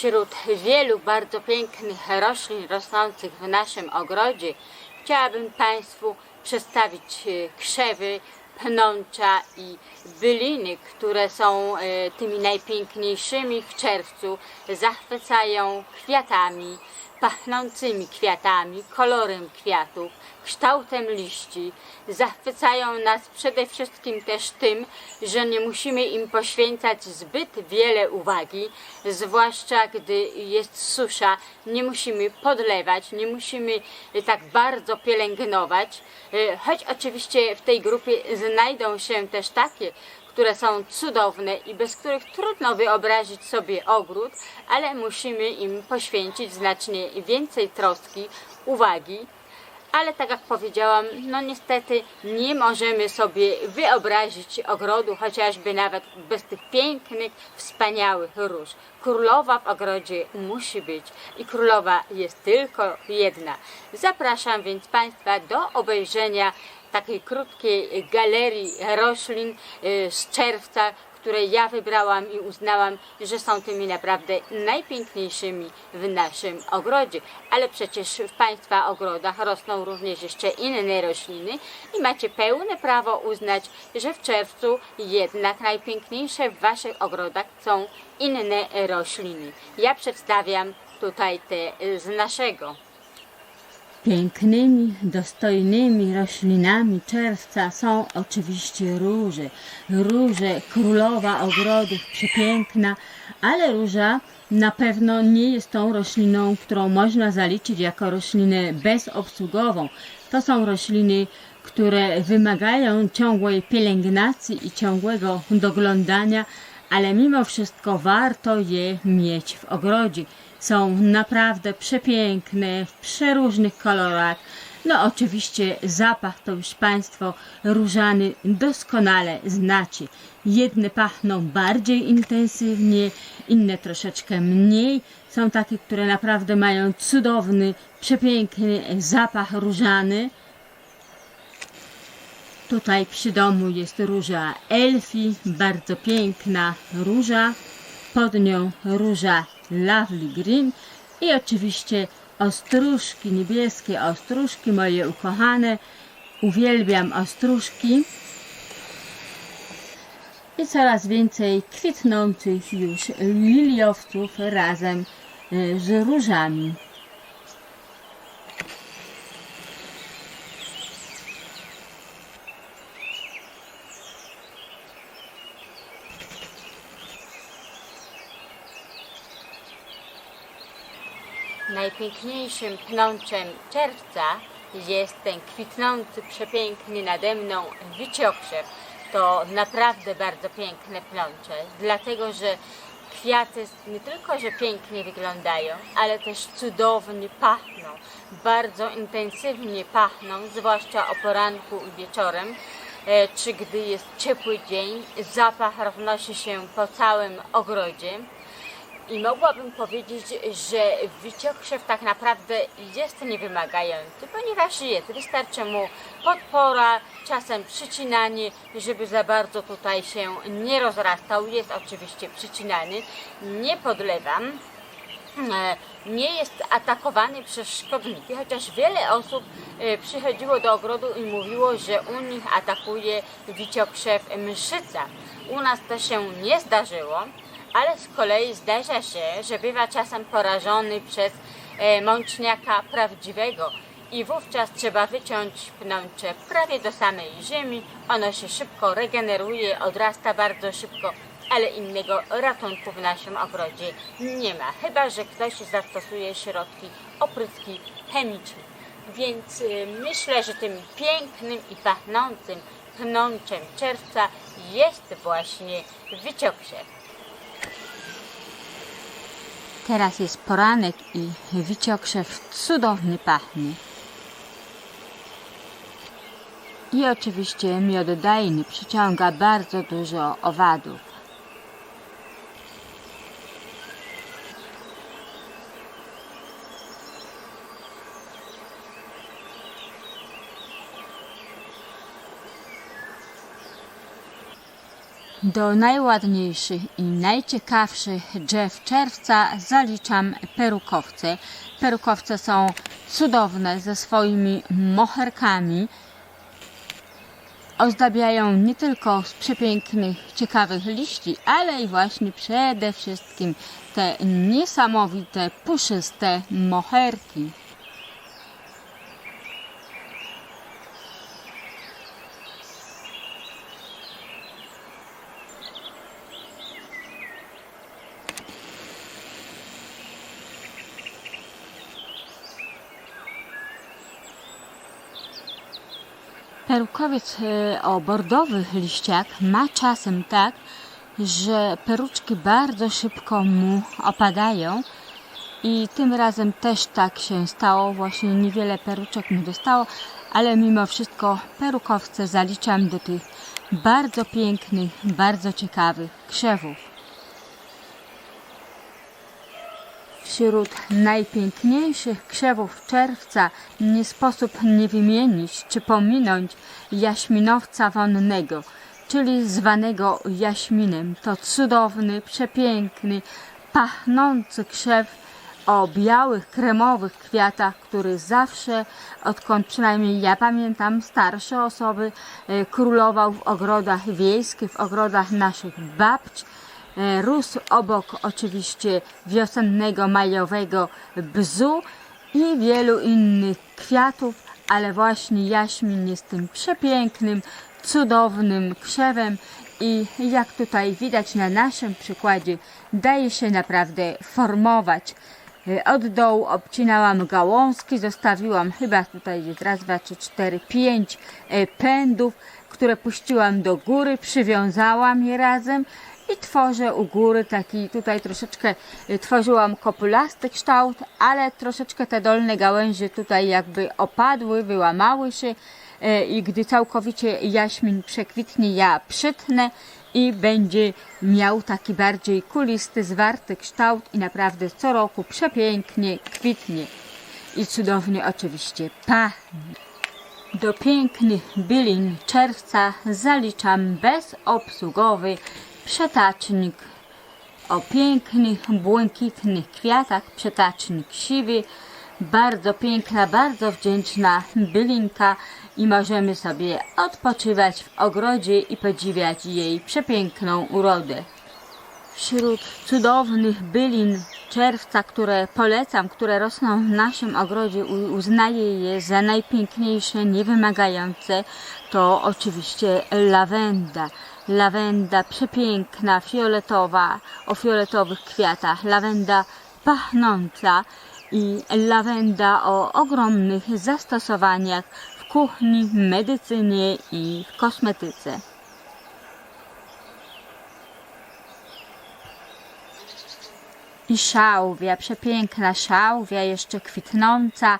wśród wielu bardzo pięknych roślin rosnących w naszym ogrodzie chciałabym Państwu przedstawić e, krzewy, pnącza i byliny, które są e, tymi najpiękniejszymi w czerwcu, zachwycają kwiatami, pachnącymi kwiatami, kolorem kwiatów, kształtem liści. Zachwycają nas przede wszystkim też tym, że nie musimy im poświęcać zbyt wiele uwagi, zwłaszcza gdy jest susza. Nie musimy podlewać, nie musimy tak bardzo pielęgnować, E, choć oczywiście w tej grupie znajdą się też takie, które są cudowne i bez których trudno wyobrazić sobie ogród, ale musimy im poświęcić znacznie więcej troski, uwagi. Ale tak jak powiedziałam, no niestety nie możemy sobie wyobrazić ogrodu, chociażby nawet bez tych pięknych, wspaniałych róż. Królowa w ogrodzie musi być i królowa jest tylko jedna. Zapraszam więc Państwa do obejrzenia takiej krótkiej galerii roślin y, z czerwca, które ja wybrałam i uznałam, że są tymi naprawdę najpiękniejszymi w naszym ogrodzie. Ale przecież w Państwa ogrodach rosną również jeszcze inne rośliny i macie pełne prawo uznać, że w czerwcu jednak najpiękniejsze w Waszych ogrodach są inne rośliny. Ja przedstawiam tutaj te z naszego. Pięknymi, dostojnymi roślinami czerwca są oczywiście róże. Róże, królowa ogrodów, przepiękna, ale róża na pewno nie jest tą rośliną, którą można zaliczyć jako roślinę bezobsługową. To są rośliny, które wymagają ciągłej pielęgnacji i ciągłego doglądania, ale mimo wszystko warto je mieć w ogrodzie. Są naprawdę przepiękne, w przeróżnych kolorach. No oczywiście zapach to już Państwo różany doskonale znacie. Jedne pachną bardziej intensywnie, inne troszeczkę mniej. Są takie, które naprawdę mają cudowny, przepiękny zapach różany. Tutaj przy domu jest róża Elfi, bardzo piękna róża. Pod nią róża Lovely Green i oczywiście ostróżki, niebieskie ostróżki, moje ukochane. Uwielbiam ostróżki. I coraz więcej kwitnących już liliowców razem y, z różami. Najpiękniejszym pnączem czerwca jest ten kwitnący, przepiękny nade mną wiciokrzew. To naprawdę bardzo piękne pnącze, dlatego że kwiaty nie tylko, że pięknie wyglądają, ale też cudownie pachną. Bardzo intensywnie pachną, zwłaszcza o poranku i wieczorem, e, czy gdy jest ciepły dzień. Zapach roznosi się po całym ogrodzie. I mogłabym powiedzieć, że wyciokrzew tak naprawdę jest niewymagający, ponieważ jest. Wystarczy mu podpora, czasem przycinanie, żeby za bardzo tutaj się nie rozrastał. Jest oczywiście przycinany. Nie podlewam. E, Nie jest atakowany przez szkodniki, chociaż wiele osób e, przychodziło do ogrodu i mówiło, że u nich atakuje wiciokrzew mszyca. U nas to się nie zdarzyło ale z kolei zdarza się, że bywa czasem porażony przez e, mączniaka prawdziwego i wówczas trzeba wyciąć pnącze prawie do samej ziemi. Ono się szybko regeneruje, odrasta bardzo szybko, ale innego ratunku w naszym ogrodzie nie ma, chyba że ktoś zastosuje środki opryski chemiczne. Więc y, myślę, że tym pięknym i pachnącym pnączem czerwca jest właśnie wyciokrzew. Teraz jest poranek i wiciokrzew cudownie pachnie. I oczywiście miododajny przyciąga bardzo dużo owadów. Do najładniejszych i najciekawszych drzew czerwca zaliczam perukowce. Perukowce są cudowne ze swoimi moherkami. Ozdabiają nie tylko z przepięknych, ciekawych liści, ale i właśnie przede wszystkim te niesamowite, puszyste moherki. Perukowiec e, o bordowych liściach ma czasem tak, że peruczki bardzo szybko mu opadają i tym razem też tak się stało. Właśnie niewiele peruczek mi dostało, ale mimo wszystko perukowce zaliczam do tych bardzo pięknych, bardzo ciekawych krzewów. Wśród najpiękniejszych krzewów czerwca nie sposób nie wymienić czy pominąć jaśminowca wonnego, czyli zwanego jaśminem. To cudowny, przepiękny, pachnący krzew o białych, kremowych kwiatach, który zawsze, odkąd przynajmniej ja pamiętam, starsze osoby, e, królował w ogrodach wiejskich, w ogrodach naszych babć. E, Rósł obok oczywiście wiosennego, majowego bzu i wielu innych kwiatów, ale właśnie jaśmin jest tym przepięknym, cudownym krzewem i jak tutaj widać na naszym przykładzie, daje się naprawdę formować. E, Od dołu obcinałam gałązki, zostawiłam chyba tutaj jest raz, dwa, trzy, cztery, pięć e, pędów, które puściłam do góry, przywiązałam je razem i tworzę u góry taki, tutaj troszeczkę y, tworzyłam kopulasty kształt, ale troszeczkę te dolne gałęzie tutaj jakby opadły, wyłamały się y, i gdy całkowicie jaśmin przekwitnie, ja przytnę i będzie miał taki bardziej kulisty, zwarty kształt i naprawdę co roku przepięknie kwitnie i cudownie oczywiście pachnie. Do pięknych bylin czerwca zaliczam bezobsługowy przetacznik o pięknych, błękitnych kwiatach, przetacznik siwy. Bardzo piękna, bardzo wdzięczna bylinka i możemy sobie odpoczywać w ogrodzie i podziwiać jej przepiękną urodę. Wśród cudownych bylin czerwca, które polecam, które rosną w naszym ogrodzie, uznaję je za najpiękniejsze, niewymagające, to oczywiście lawenda. Lawenda przepiękna, fioletowa, o fioletowych kwiatach, lawenda pachnąca i lawenda o ogromnych zastosowaniach w kuchni, medycynie i w kosmetyce. i szałwia, przepiękna szałwia, jeszcze kwitnąca.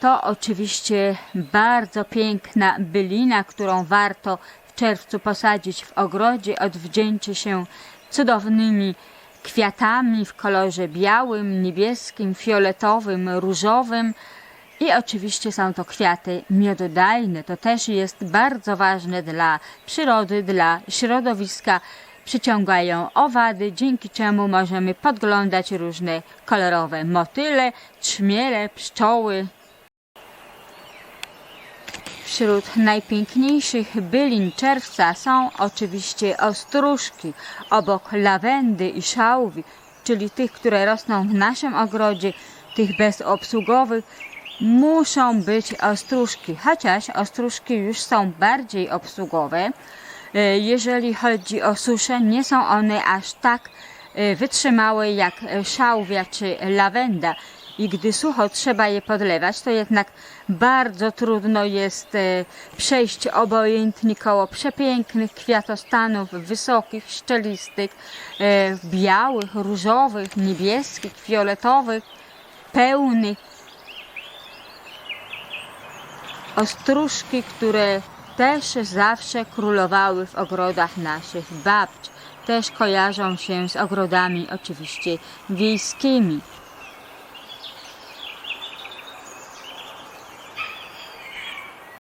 To oczywiście bardzo piękna bylina, którą warto czerwcu posadzić w ogrodzie. Odwdzięczy się cudownymi kwiatami w kolorze białym, niebieskim, fioletowym, różowym. I oczywiście są to kwiaty miododajne. To też jest bardzo ważne dla przyrody, dla środowiska. Przyciągają owady, dzięki czemu możemy podglądać różne kolorowe motyle, trzmiele, pszczoły. Wśród najpiękniejszych bylin czerwca są oczywiście ostróżki, obok lawendy i szałwi, czyli tych, które rosną w naszym ogrodzie, tych bezobsługowych, muszą być ostróżki, chociaż ostróżki już są bardziej obsługowe. E, Jeżeli chodzi o suszę, nie są one aż tak e, wytrzymałe jak szałwia czy lawenda. I gdy sucho trzeba je podlewać, to jednak bardzo trudno jest e, przejść obojętnie koło przepięknych kwiatostanów, wysokich, szczelistych, e, białych, różowych, niebieskich, fioletowych, pełnych. Ostróżki, które też zawsze królowały w ogrodach naszych babć, też kojarzą się z ogrodami oczywiście wiejskimi.